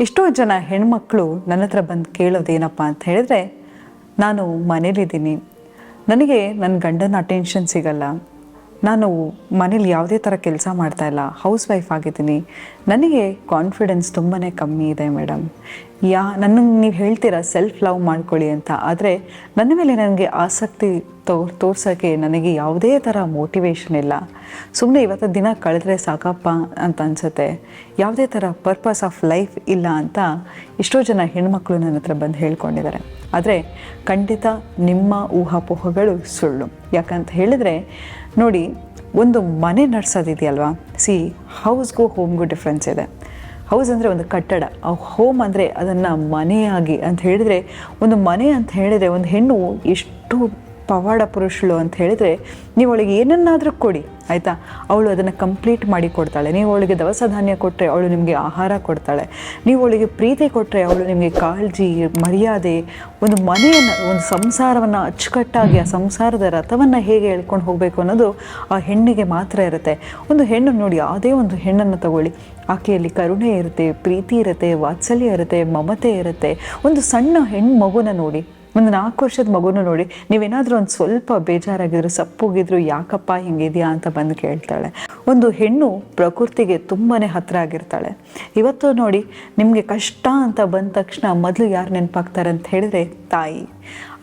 ಎಷ್ಟೋ ಜನ ಹೆಣ್ಮಕ್ಳು ನನ್ನ ಹತ್ರ ಬಂದು ಕೇಳೋದೇನಪ್ಪ ಅಂತ ಹೇಳಿದ್ರೆ, ನಾನು ಮನೇಲಿದ್ದೀನಿ. ನನಗೆ ನನ್ನ ಗಂಡನ ಅಟೆನ್ಷನ್ ಸಿಗಲ್ಲ. ನಾನು ಮನೇಲಿ ಯಾವುದೇ ಥರ ಕೆಲಸ ಮಾಡ್ತಾ ಇಲ್ಲ. ಹೌಸ್ ವೈಫ್ ಆಗಿದ್ದೀನಿ. ನನಗೆ ಕಾನ್ಫಿಡೆನ್ಸ್ ತುಂಬಾ ಕಮ್ಮಿ ಇದೆ ಮೇಡಮ್ ಯಾ ನನಗೆ ನೀವು ಹೇಳ್ತೀರಾ ಸೆಲ್ಫ್ ಲವ್ ಮಾಡ್ಕೊಳ್ಳಿ ಅಂತ. ಆದರೆ, ನನ್ನ ಮೇಲೆ ನನಗೆ ಆಸಕ್ತಿ ತೋರ್, ತೋರ್ಸೋಕ್ಕೆ ನನಗೆ ಯಾವುದೇ ಥರ ಮೋಟಿವೇಶನ್ ಇಲ್ಲ. ಸುಮ್ಮನೆ ಇವತ್ತು ದಿನ ಕಳೆದ್ರೆ ಸಾಕಪ್ಪ ಅಂತ ಅನಿಸುತ್ತೆ. ಯಾವುದೇ ಥರ ಪರ್ಪಸ್ ಆಫ್ ಲೈಫ್ ಇಲ್ಲ ಅಂತ ಎಷ್ಟೋ ಜನ ಹೆಣ್ಮಕ್ಳು ನನ್ನ ಹತ್ರ ಬಂದು ಹೇಳ್ಕೊಂಡಿದ್ದಾರೆ. ಆದರೆ, ಖಂಡಿತ ನಿಮ್ಮ ಊಹಾಪೋಹಗಳು ಸುಳ್ಳು. ಯಾಕಂತ ಹೇಳಿದರೆ, ನೋಡಿ, ಒಂದು ಮನೆ ನಡೆಸೋದಿದೆಯಲ್ವಾ? ಸಿ ಹೌಸ್ಗೂ ಹೋಮ್ಗೂ ಡಿಫ್ರೆನ್ಸ್ ಇದೆ. ಹೌಸ್ ಅಂದರೆ ಒಂದು ಕಟ್ಟಡ. ಹೋಮ್ ಅಂದರೆ ಅದನ್ನು ಮನೆಯಾಗಿ ಅಂತ ಹೇಳಿದರೆ, ಒಂದು ಮನೆ ಅಂತ ಹೇಳಿದರೆ ಒಂದು ಹೆಣ್ಣು ಎಷ್ಟು ಪವಾಡ ಪುರುಷಳು ಅಂತ ಹೇಳಿದರೆ ನೀವು ಅವಳಿಗೆ ಏನನ್ನಾದರೂ ಕೊಡಿ, ಆಯಿತಾ? ಅವಳು ಅದನ್ನು ಕಂಪ್ಲೀಟ್ ಮಾಡಿ ಕೊಡ್ತಾಳೆ. ನೀವು ಅವಳಿಗೆ ದವಸ ಧಾನ್ಯ ಕೊಟ್ಟರೆ ಅವಳು ನಿಮಗೆ ಆಹಾರ ಕೊಡ್ತಾಳೆ. ನೀವು ಅವಳಿಗೆ ಪ್ರೀತಿ ಕೊಟ್ಟರೆ ಅವಳು ನಿಮಗೆ ಕಾಳಜಿ, ಮರ್ಯಾದೆ, ಒಂದು ಮನೆಯನ್ನು, ಒಂದು ಸಂಸಾರವನ್ನು ಅಚ್ಚುಕಟ್ಟಾಗಿ, ಆ ಸಂಸಾರದ ರಥವನ್ನು ಹೇಗೆ ಹೇಳ್ಕೊಂಡು ಹೋಗಬೇಕು ಅನ್ನೋದು ಆ ಹೆಣ್ಣಿಗೆ ಮಾತ್ರ ಇರುತ್ತೆ. ಒಂದು ಹೆಣ್ಣು ನೋಡಿ, ಯಾವುದೇ ಒಂದು ಹೆಣ್ಣನ್ನು ತಗೊಳ್ಳಿ. ಆಕೆಯಲ್ಲಿ ಕರುಣೆ ಇರುತ್ತೆ, ಪ್ರೀತಿ ಇರುತ್ತೆ, ವಾತ್ಸಲ್ಯ ಇರುತ್ತೆ, ಮಮತೆ ಇರುತ್ತೆ. ಒಂದು ಸಣ್ಣ ಹೆಣ್ಣು ಮಗುನ ನೋಡಿ ಒಂದು ನಾಲ್ಕು ವರ್ಷದ ಮಗುನು ನೋಡಿ, ನೀವೇನಾದರೂ ಒಂದು ಸ್ವಲ್ಪ ಬೇಜಾರಾಗಿದ್ರು ಸಪ್ಪೋಗಿದ್ರು, ಯಾಕಪ್ಪ ಹಿಂಗಿದೆಯಾ ಅಂತ ಬಂದು ಕೇಳ್ತಾಳೆ. ಒಂದು ಹೆಣ್ಣು ಪ್ರಕೃತಿಗೆ ತುಂಬಾ ಹತ್ತಿರ ಆಗಿರ್ತಾಳೆ. ಇವತ್ತು ನೋಡಿ, ನಿಮಗೆ ಕಷ್ಟ ಅಂತ ಬಂದ ತಕ್ಷಣ ಮೊದಲು ಯಾರು ನೆನಪಾಗ್ತಾರೆ ಅಂತ ಹೇಳಿದ್ರೆ ತಾಯಿ.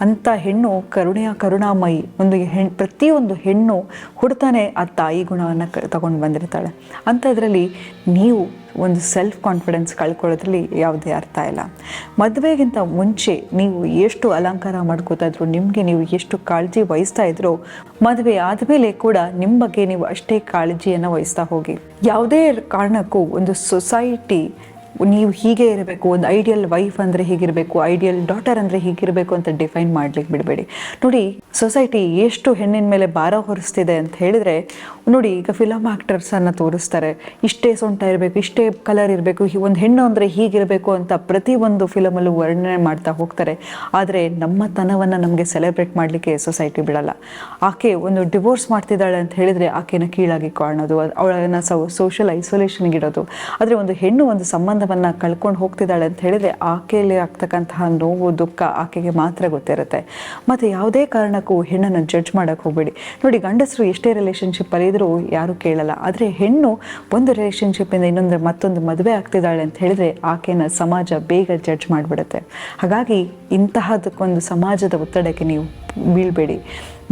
ಅಂಥ ಹೆಣ್ಣು ಕರುಣೆಯ ಕರುಣಾಮಯಿ ಒಂದು ಹೆಣ್ಣು ಪ್ರತಿಯೊಂದು ಹೆಣ್ಣು ಹುಡ್ತಾನೆ ಆ ತಾಯಿ ಗುಣವನ್ನು ಕ, ತಗೊಂಡು ಬಂದಿರ್ತಾಳೆ. ಅಂಥದ್ರಲ್ಲಿ ನೀವು ಒಂದು ಸೆಲ್ಫ್ ಕಾನ್ಫಿಡೆನ್ಸ್ ಕಳ್ಕೊಳ್ಳೋದ್ರಲ್ಲಿ ಯಾವುದೇ ಅರ್ಥ ಇಲ್ಲ. ಮದುವೆಗಿಂತ ಮುಂಚೆ ನೀವು ಎಷ್ಟು ಅಲಂಕಾರ ಮಾಡ್ಕೋತಾ ಇದ್ರು, ನಿಮಗೆ ನೀವು ಎಷ್ಟು ಕಾಳಜಿ ವಹಿಸ್ತಾ ಇದ್ರು, ಮದುವೆ ಆದಮೇಲೆ ಕೂಡ ನಿಮ್ಮ ಬಗ್ಗೆ ನೀವು ಅಷ್ಟೇ ಕಾಳಜಿಯನ್ನು ವಹಿಸ್ತಾ ಹೋಗಿ. ಯಾವುದೇ ಕಾರಣಕ್ಕೂ ಒಂದು ಸೊಸೈಟಿ ನೀವು ಹೀಗೆ ಇರಬೇಕು, ಒಂದು ಐಡಿಯಲ್ ವೈಫ್ ಅಂದರೆ ಹೀಗಿರಬೇಕು ಐಡಿಯಲ್ ಡಾಟರ್ ಅಂದರೆ ಹೀಗಿರಬೇಕು ಅಂತ ಡಿಫೈನ್ ಮಾಡ್ಲಿಕ್ಕೆ ಬಿಡಬೇಡಿ. ನೋಡಿ ಸೊಸೈಟಿ ಎಷ್ಟು ಹೆಣ್ಣಿನ ಮೇಲೆ ಭಾರ ಹೊರಿಸ್ತಿದೆ ಅಂತ ಹೇಳಿದರೆ ನೋಡಿ, ಈಗ ಫಿಲಮ್ ಆ್ಯಕ್ಟರ್ಸನ್ನು ತೋರಿಸ್ತಾರೆ. ಇಷ್ಟೇ ಸೊಂಟ ಇರಬೇಕು, ಇಷ್ಟೇ ಕಲರ್ ಇರಬೇಕು ಒಂದು ಹೆಣ್ಣು ಅಂದರೆ ಹೀಗಿರಬೇಕು ಅಂತ ಪ್ರತಿಯೊಂದು ಫಿಲಮಲ್ಲೂ ವರ್ಣನೆ ಮಾಡ್ತಾ ಹೋಗ್ತಾರೆ. ಆದರೆ ನಮ್ಮ ತನವನ್ನು ನಮಗೆ ಸೆಲೆಬ್ರೇಟ್ ಮಾಡಲಿಕ್ಕೆ ಸೊಸೈಟಿ ಬಿಡಲ್ಲ. ಆಕೆ ಒಂದು ಡಿವೋರ್ಸ್ ಮಾಡ್ತಿದ್ದಾಳೆ ಅಂತ ಹೇಳಿದರೆ ಆಕೆನ ಕೀಳಾಗಿ ಕಾಣೋದು ಅವಳನ್ನು ಸೋಷಿಯಲ್ ಐಸೋಲೇಷನ್ಗೆ ಇಡೋದು. ಆದರೆ ಒಂದು ಹೆಣ್ಣು ಒಂದು ಸಂಬಂಧವನ್ನು ಕಳ್ಕೊಂಡು ಹೋಗ್ತಿದ್ದಾಳೆ ಅಂತ ಹೇಳಿದರೆ ಆಕೆಯಲ್ಲಿ ಆಗ್ತಕ್ಕಂತಹ ನೋವು, ದುಃಖ ಆಕೆಗೆ ಮಾತ್ರ ಗೊತ್ತಿರುತ್ತೆ. ಮತ್ತು ಯಾವುದೇ ಕಾರಣಕ್ಕೂ ಹೆಣ್ಣನ್ನು ಜಡ್ಜ್ ಮಾಡೋಕ್ಕೆ ಹೋಗಬೇಡಿ. ನೋಡಿ, ಗಂಡಸರು ಎಷ್ಟೇ ರಿಲೇಷನ್ಶಿಪ್ಪಲ್ಲಿ ಇದ್ದರೂ ಯಾರೂ ಕೇಳಲ್ಲ. ಆದರೆ ಹೆಣ್ಣು ಒಂದು ರಿಲೇಷನ್ಶಿಪ್ಪಿಂದ ಇನ್ನೊಂದು ಮತ್ತೊಂದು ಮದುವೆ ಆಗ್ತಿದ್ದಾಳೆ ಅಂತ ಹೇಳಿದ್ರೆ ಆಕೆನ ಸಮಾಜ ಬೇಗ ಜಡ್ಜ್ ಮಾಡಿಬಿಡುತ್ತೆ. ಹಾಗಾಗಿ ಇಂತಹದಕ್ಕೊಂದು ಸಮಾಜದ ಒತ್ತಡಕ್ಕೆ ನೀವು ಬೀಳಬೇಡಿ.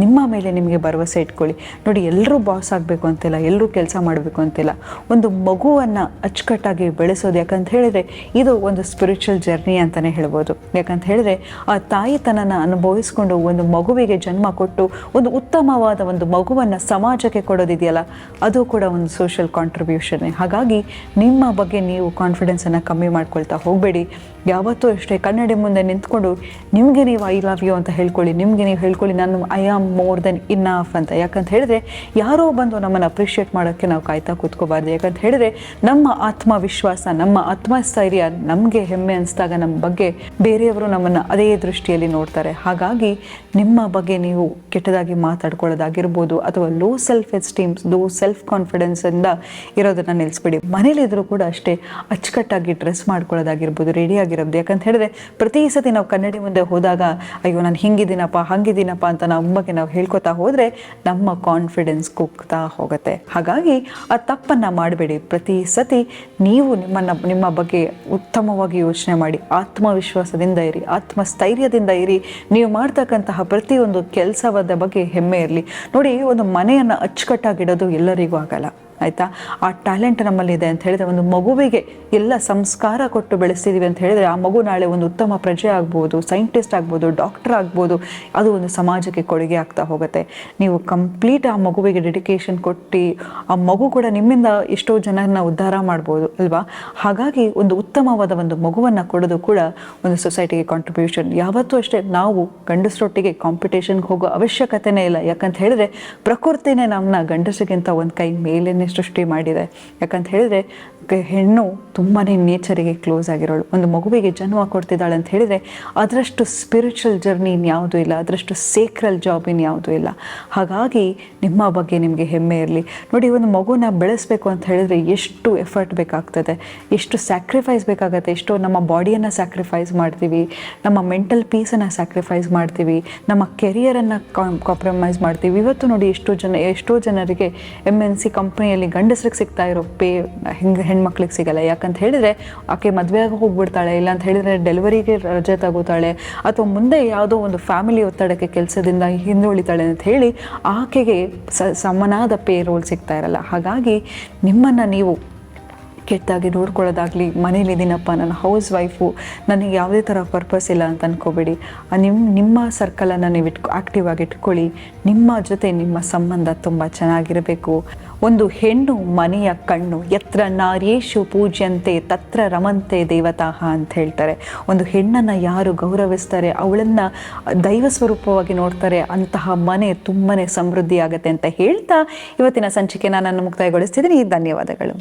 ನಿಮ್ಮ ಮೇಲೆ ನಿಮಗೆ ಭರವಸೆ ಇಟ್ಕೊಳ್ಳಿ. ನೋಡಿ ಎಲ್ಲರೂ ಬಾಸ್ ಆಗಬೇಕು ಅಂತಿಲ್ಲ ಎಲ್ಲರೂ ಕೆಲಸ ಮಾಡಬೇಕು ಅಂತಿಲ್ಲ. ಒಂದು ಮಗುವನ್ನು ಅಚ್ಚುಕಟ್ಟಾಗಿ ಬೆಳೆಸೋದು, ಯಾಕಂತ ಹೇಳಿದರೆ ಇದು ಒಂದು ಸ್ಪಿರಿಚುವಲ್ ಜರ್ನಿ ಅಂತಲೇ ಹೇಳ್ಬೋದು. ಯಾಕಂತ ಹೇಳಿದರೆ ಆ ತಾಯಿತನನ ಅನುಭವಿಸ್ಕೊಂಡು ಒಂದು ಮಗುವಿಗೆ ಜನ್ಮ ಕೊಟ್ಟು ಒಂದು ಉತ್ತಮವಾದ ಒಂದು ಮಗುವನ್ನು ಸಮಾಜಕ್ಕೆ ಕೊಡೋದಿದೆಯಲ್ಲ, ಅದು ಕೂಡ ಒಂದು ಸೋಷಿಯಲ್ ಕಾಂಟ್ರಿಬ್ಯೂಷನ್ನೇ ಹಾಗಾಗಿ ನಿಮ್ಮ ಬಗ್ಗೆ ನೀವು ಕಾನ್ಫಿಡೆನ್ಸನ್ನು ಕಮ್ಮಿ ಮಾಡ್ಕೊಳ್ತಾ ಹೋಗಬೇಡಿ. ಯಾವತ್ತೂ ಅಷ್ಟೇ ಕನ್ನಡಿ ಮುಂದೆ ನಿಂತ್ಕೊಂಡು, ನಿಮಗೆ ನೀವು ಐ ಲವ್ ಯು ಅಂತ ಹೇಳ್ಕೊಳ್ಳಿ, ನಿಮಗೆ ನೀವು ಹೇಳ್ಕೊಳ್ಳಿ, ನಾನು I am more than enough ಅಂತ. ಯಾಕಂತ ಹೇಳಿದ್ರೆ, ಯಾರೋ ಬಂದು ನಮ್ಮನ್ನು ಅಪ್ರಿಷಿಯೇಟ್ ಮಾಡೋಕ್ಕೆ ನಾವು ಕಾಯ್ತಾ ಕೂತ್ಕೋಬಾರ್ದು. ಯಾಕಂತ ಹೇಳಿದ್ರೆ, ನಮ್ಮ ಆತ್ಮವಿಶ್ವಾಸ, ನಮ್ಮ ಆತ್ಮಸ್ಥೈರ್ಯ ನಮಗೆ ಹೆಮ್ಮೆ ಅನಿಸಿದಾಗ ನಮ್ಮ ಬಗ್ಗೆ ಬೇರೆಯವರು ನಮ್ಮನ್ನು ಅದೇ ದೃಷ್ಟಿಯಲ್ಲಿ ನೋಡ್ತಾರೆ. ಹಾಗಾಗಿ, ನಿಮ್ಮ ಬಗ್ಗೆ ನೀವು ಕೆಟ್ಟದಾಗಿ ಮಾತಾಡ್ಕೊಳ್ಳೋದಾಗಿರ್ಬೋದು ಅಥವಾ low self esteems low self ಕಾನ್ಫಿಡೆನ್ಸಿಂದ ಇರೋದನ್ನು ನಿಲ್ಲಿಸ್ಬಿಡಿ ಮನೇಲಿದ್ದರೂ ಕೂಡ ಅಷ್ಟೇ ಅಚ್ಚುಕಟ್ಟಾಗಿ ಡ್ರೆಸ್ ಮಾಡ್ಕೊಳ್ಳೋದಾಗಿರ್ಬೋದು ರೆಡಿ ಆಗಿರೋದು. ಯಾಕಂತ ಹೇಳಿದ್ರೆ, ಪ್ರತಿ ಸತಿ ನಾವು ಕನ್ನಡಿ ಮುಂದೆ ಹೋದಾಗ, ಅಯ್ಯೋ, ನಾನು ಹಿಂಗಿದ್ದೀನಪ್ಪ, ಹಂಗಿದ್ದೀನಪ್ಪ ಅಂತ ನಮ್ಮ ಬಗ್ಗೆ ನಾವು ಹೇಳ್ಕೊತಾ ಹೋದರೆ ನಮ್ಮ ಕಾನ್ಫಿಡೆನ್ಸ್ ಕುಗ್ತಾ ಹೋಗುತ್ತೆ. ಹಾಗಾಗಿ ಆ ತಪ್ಪನ್ನು ಮಾಡಬೇಡಿ. ಪ್ರತಿ ಸತಿ ನೀವು ನಿಮ್ಮನ್ನು, ನಿಮ್ಮ ಬಗ್ಗೆ ಉತ್ತಮವಾಗಿ ಯೋಚನೆ ಮಾಡಿ. ಆತ್ಮವಿಶ್ವಾಸದಿಂದ ಇರಿ, ಆತ್ಮಸ್ಥೈರ್ಯದಿಂದ ಇರಿ. ನೀವು ಮಾಡ್ತಕ್ಕಂತಹ ಪ್ರತಿಯೊಂದು ಕೆಲಸವಾದ ಬಗ್ಗೆ ಹೆಮ್ಮೆ ಇರಲಿ. ನೋಡಿ, ಒಂದು ಮನೆಯನ್ನು ಅಚ್ಚುಕಟ್ಟಾಗಿಡೋದು ಎಲ್ಲರಿಗೂ ಆಗಲ್ಲ. ಆಯಿತಾ? ಆ ಟ್ಯಾಲೆಂಟ್ ನಮ್ಮಲ್ಲಿದೆ ಅಂತ ಹೇಳಿದ್ರೆ ಒಂದು ಮಗುವಿಗೆ ಎಲ್ಲ ಸಂಸ್ಕಾರ ಕೊಟ್ಟು ಬೆಳೆಸ್ತಿದ್ದೀವಿ ಅಂತ ಹೇಳಿದ್ರೆ ಆ ಮಗು ನಾಳೆ ಒಂದು ಉತ್ತಮ ಪ್ರಜೆ ಆಗ್ಬೋದು, ಸೈಂಟಿಸ್ಟ್ ಆಗ್ಬೋದು, ಡಾಕ್ಟರ್ ಆಗ್ಬೋದು, ಅದು ಒಂದು ಸಮಾಜಕ್ಕೆ ಕೊಡುಗೆ ಆಗ್ತಾ ಹೋಗುತ್ತೆ. ನೀವು ಕಂಪ್ಲೀಟ್ ಆ ಮಗುವಿಗೆ ಡೆಡಿಕೇಶನ್ ಕೊಟ್ಟು ಆ ಮಗು ಕೂಡ ನಿಮ್ಮಿಂದ ಎಷ್ಟೋ ಜನರನ್ನ ಉದ್ಧಾರ ಮಾಡ್ಬೋದು, ಅಲ್ವಾ? ಹಾಗಾಗಿ ಒಂದು ಉತ್ತಮವಾದ ಒಂದು ಮಗುವನ್ನು ಕೊಡೋದು ಕೂಡ ಒಂದು ಸೊಸೈಟಿಗೆ ಕಾಂಟ್ರಿಬ್ಯೂಷನ್ ಯಾವತ್ತೂ ಅಷ್ಟೇ ನಾವು ಗಂಡಸರೊಟ್ಟಿಗೆ ಕಾಂಪಿಟೇಷನ್ಗೆ ಹೋಗೋ ಅವಶ್ಯಕತೆನೇ ಇಲ್ಲ. ಯಾಕಂತ ಹೇಳಿದ್ರೆ ಪ್ರಕೃತಿನೇ ನಮ್ಮನ್ನ ಗಂಡಸಿಗಿಂತ ಒಂದು ಕೈ ಮೇಲೇನೆ ಸೃಷ್ಟಿ ಮಾಡಿದೆ. ಯಾಕಂತ ಹೇಳಿದ್ರೆ ಹೆಣ್ಣು ತುಂಬಾ ನೇಚರಿಗೆ ಕ್ಲೋಸ್ ಆಗಿರೋಳು. ಒಂದು ಮಗುವಿಗೆ ಜನ್ಮ ಕೊಡ್ತಿದ್ದಾಳೆ ಅಂತ ಹೇಳಿದರೆ, ಅದರಷ್ಟು ಸ್ಪಿರಿಚುವಲ್ ಜರ್ನಿ ಇನ್ಯಾವುದೂ ಇಲ್ಲ. ಅದರಷ್ಟು ಸೇಕ್ರಲ್ ಜಾಬ್ ಇನ್ಯಾವುದೂ ಇಲ್ಲ. ಹಾಗಾಗಿ ನಿಮ್ಮ ಬಗ್ಗೆ ನಿಮಗೆ ಹೆಮ್ಮೆ ಇರಲಿ. ನೋಡಿ, ಒಂದು ಮಗುನ ಬೆಳೆಸಬೇಕು ಅಂತ ಹೇಳಿದರೆ ಎಷ್ಟು ಎಫರ್ಟ್ ಬೇಕಾಗ್ತದೆ. ಎಷ್ಟು ಸ್ಯಾಕ್ರಿಫೈಸ್ ಬೇಕಾಗತ್ತೆ. ಎಷ್ಟು ನಮ್ಮ ಬಾಡಿಯನ್ನು ಸ್ಯಾಕ್ರಿಫೈಸ್ ಮಾಡ್ತೀವಿ. ನಮ್ಮ ಮೆಂಟಲ್ ಪೀಸನ್ನು ಸ್ಯಾಕ್ರಿಫೈಸ್ ಮಾಡ್ತೀವಿ. ನಮ್ಮ ಕೆರಿಯರನ್ನು ಕಾಂಪ್ರಮೈಸ್ ಮಾಡ್ತೀವಿ. ಇವತ್ತು ನೋಡಿ, ಎಷ್ಟೋ ಜನ, ಎಷ್ಟೋ ಜನರಿಗೆ ಎಂ ಎನ್ ಸಿ ಗಂಡಸ್ರಿಗೆ ಸಿಗ್ತಾ ಇರೋ ಪೇ ಹೆಂಗೆ ಹೆಣ್ಮಕ್ಳಿಗೆ ಸಿಗಲ್ಲ. ಯಾಕಂತ ಹೇಳಿದರೆ ಆಕೆ ಮದುವೆಯಾಗಿ ಹೋಗ್ಬಿಡ್ತಾಳೆ, ಇಲ್ಲ ಅಂತ ಹೇಳಿದರೆ ಡೆಲಿವರಿಗೆ ರಜೆ ತಗೋತಾಳೆ, ಅಥವಾ ಮುಂದೆ ಯಾವುದೋ ಒಂದು ಫ್ಯಾಮಿಲಿ ಒತ್ತಡಕ್ಕೆ ಕೆಲಸದಿಂದ ಹಿಂದುಳಿತಾಳೆ ಅಂತ ಹೇಳಿ ಆಕೆಗೆ ಸಮನಾದ ಪೇ ರೋಲ್ ಸಿಗ್ತಾ ಇರಲ್ಲ. ಹಾಗಾಗಿ ನಿಮ್ಮನ್ನು ನೀವು ಕೆಟ್ಟದಾಗಿ ನೋಡ್ಕೊಳ್ಳೋದಾಗಲಿ ಮನೇಲಿದ್ದೀನಪ್ಪ ನಾನು ಹೌಸ್ ವೈಫು, ನನಗೆ ಯಾವುದೇ ಥರ ಪರ್ಪಸ್ ಇಲ್ಲ ಅಂತ ಅನ್ಕೋಬೇಡಿ. ನಿಮ್ಮ ನಿಮ್ಮ ಸರ್ಕಲನ್ನು ನೀವು ಇಟ್ಕೊ ಆ್ಯಕ್ಟಿವ್ ಆಗಿ ಇಟ್ಕೊಳ್ಳಿ. ನಿಮ್ಮ ಜೊತೆ ನಿಮ್ಮ ಸಂಬಂಧ ತುಂಬ ಚೆನ್ನಾಗಿರಬೇಕು. ಒಂದು ಹೆಣ್ಣು ಮನೆಯ ಕಣ್ಣು ಎತ್ರ ನಾರ್ಯೇಶು ಪೂಜ್ಯಂತೆ, ತತ್ರ ರಮಂತೆ ದೇವತಾಹ ಅಂತ ಹೇಳ್ತಾರೆ. ಒಂದು ಹೆಣ್ಣನ್ನು ಯಾರು ಗೌರವಿಸ್ತಾರೆ, ಅವಳನ್ನು ದೈವ ಸ್ವರೂಪವಾಗಿ ನೋಡ್ತಾರೆ, ಅಂತಹ ಮನೆ ತುಂಬಾ ಸಮೃದ್ಧಿಯಾಗುತ್ತೆ ಅಂತ ಹೇಳ್ತಾ ಇವತ್ತಿನ ಸಂಚಿಕೆ ನಾನು ಮುಕ್ತಾಯಗೊಳಿಸ್ತಿದ್ದೀನಿ. ಧನ್ಯವಾದಗಳು.